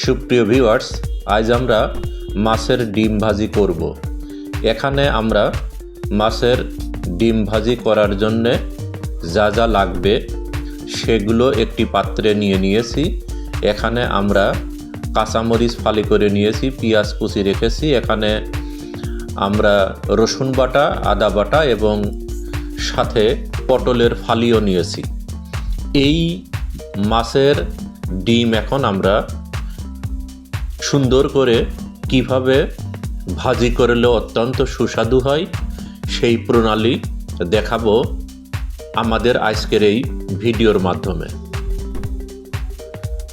সুপ্রিয় ভিউয়ার্স, আজ আমরা মাছের ডিম ভাজি করব। এখানে আমরা মাছের ডিম ভাজি করার জন্যে যা যা লাগবে সেগুলো একটি পাত্রে নিয়ে নিয়েছি। এখানে আমরা কাঁচামরিচ ফালি করে নিয়েছি, পেঁয়াজ কুচি রেখেছি। এখানে আমরা রসুন বাটা, আদা বাটা এবং সাথে পটলের ফালিও নিয়েছি। এই মাছের ডিম এখন আমরা সুন্দর করে কীভাবে ভাজি করলে অত্যন্ত সুস্বাদু হয়, সেই প্রণালী দেখাবো আমাদের আজকের এই ভিডিওর মাধ্যমে।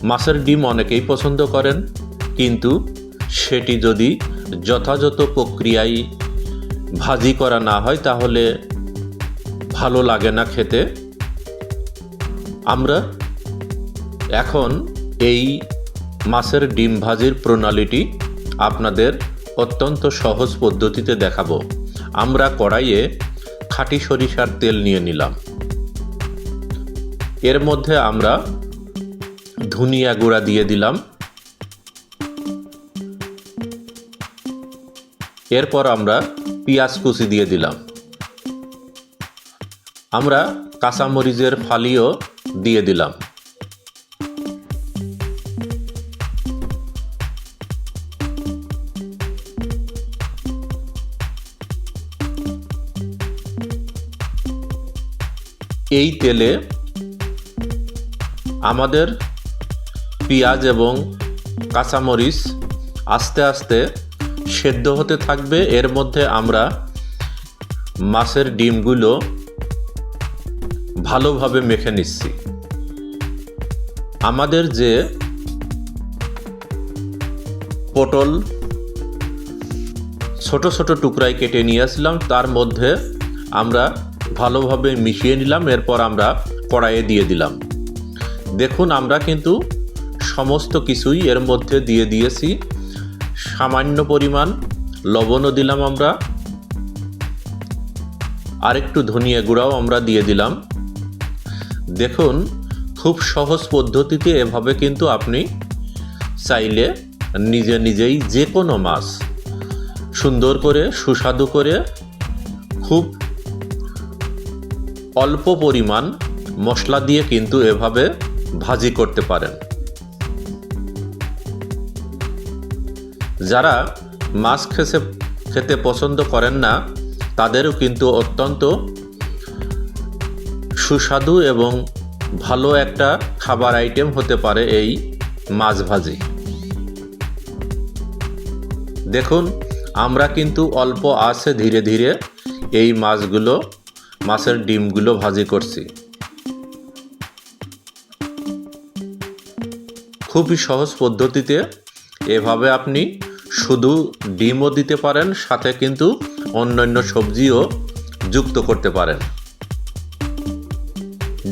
মাছের ডিম অনেকেই পছন্দ করেন, কিন্তু সেটি যদি যথাযথ প্রক্রিয়ায় ভাজি করা না হয়, তাহলে ভালো লাগে না খেতে। আমরা এখন এই মাছের ডিম ভাজির প্রণালীটি আপনাদের অত্যন্ত সহজ পদ্ধতিতে দেখাবো। আমরা কড়াইয়ে খাঁটি সরিষার তেল নিয়ে নিলাম। এর মধ্যে আমরা ধনিয়া গুঁড়া দিয়ে দিলাম। এরপর আমরা পেঁয়াজ কুচি দিয়ে দিলাম। আমরা কাঁচামরিচের ফালিও দিয়ে দিলাম। এই তেলে আমাদের পেঁয়াজ এবং কাঁচামরিচ আস্তে আস্তে সেদ্ধ হতে থাকবে। এর মধ্যে আমরা মাছের ডিমগুলো ভালোভাবে মেখে নিচ্ছি। আমাদের যে পটল ছোট ছোট টুকরায় কেটে নিয়ে আসলাম, তার মধ্যে আমরা ভালোভাবে মিশিয়ে নিলাম, এরপর আমরা কড়াইয়ে দিয়ে দিলাম। দেখুন, আমরা কিন্তু সমস্ত কিছুই এর মধ্যে দিয়ে দিয়েছি। সামান্য পরিমাণ লবণও দিলাম আমরা। আরেকটু ধনিয়া গুঁড়াও আমরা দিয়ে দিলাম। দেখুন, খুব সহজ পদ্ধতিতে এভাবে কিন্তু আপনি চাইলে নিজে নিজেই যে কোনো মাছ সুন্দর করে, সুস্বাদু করে, খুব অল্প পরিমাণ মশলা দিয়ে কিন্তু এভাবে ভাজি করতে পারেন। যারা মাছ খেতে খেতে পছন্দ করেন না, তাদেরও কিন্তু অত্যন্ত সুস্বাদু এবং ভালো একটা খাবার আইটেম হতে পারে এই মাছ ভাজি। দেখুন, আমরা কিন্তু অল্প আছে ধীরে ধীরে এই মাছগুলো মাছের ডিমগুলো ভাজি করছি। খুবই সহজ পদ্ধতিতে এভাবে আপনি শুধু ডিমও দিতে পারেন, সাথে কিন্তু অন্যান্য সবজিও যুক্ত করতে পারেন।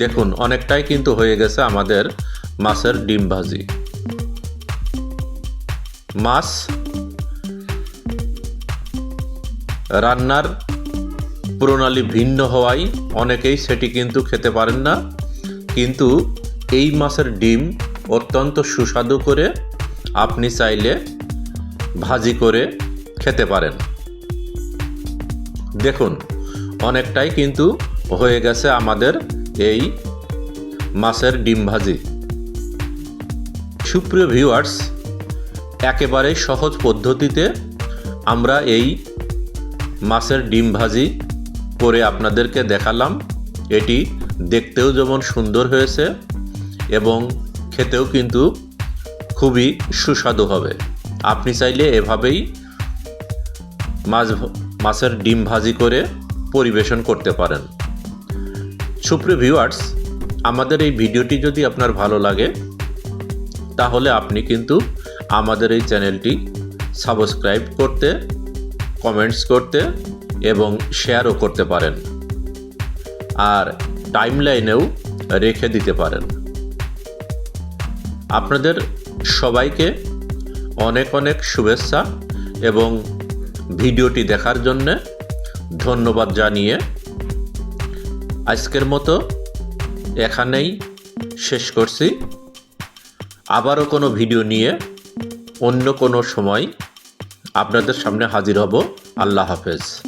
দেখুন, অনেকটাই কিন্তু হয়ে গেছে আমাদের মাছের ডিম ভাজি। মাছ রান্নার প্রণালী ভিন্ন হওয়ায় অনেকেই সেটি কিন্তু খেতে পারেন না। কিন্তু এই মাছের ডিম অত্যন্ত সুস্বাদু করে আপনি চাইলে ভাজি করে খেতে পারেন। দেখুন, অনেকটাই কিন্তু হয়ে গেছে আমাদের এই মাছের ডিম ভাজি। সুপ্রিয় ভিউয়ার্স একেবারে সহজ পদ্ধতিতে আমরা এই মাছের ডিম ভাজি করে আপনাদেরকে দেখালাম, এটি দেখতেও যেমন সুন্দর হয়েছে এবং খেতেও কিন্তু খুবই সুস্বাদু হবে। আপনি চাইলে এভাবেই মাছ মাছের ডিম ভাজি করে পরিবেশন করতে পারেন। সুপ্রিয় ভিউয়ার্স, আমাদের এই ভিডিওটি যদি আপনার ভালো লাগে, তাহলে আপনি কিন্তু আমাদের এই চ্যানেলটি সাবস্ক্রাইব করতে, কমেন্টস করতে এবং শেয়ারও করতে পারেন। আর টাইমলাইনেও রেখে দিতে পারেন। আপনাদের সবাইকে অনেক অনেক শুভেচ্ছা এবং ভিডিওটি দেখার জন্যে ধন্যবাদ জানিয়ে আজকের মতো এখানেই শেষ করছি। আবারও কোনো ভিডিও নিয়ে অন্য কোনো সময় আপনাদের সামনে হাজির হব। আল্লাহ হাফেজ।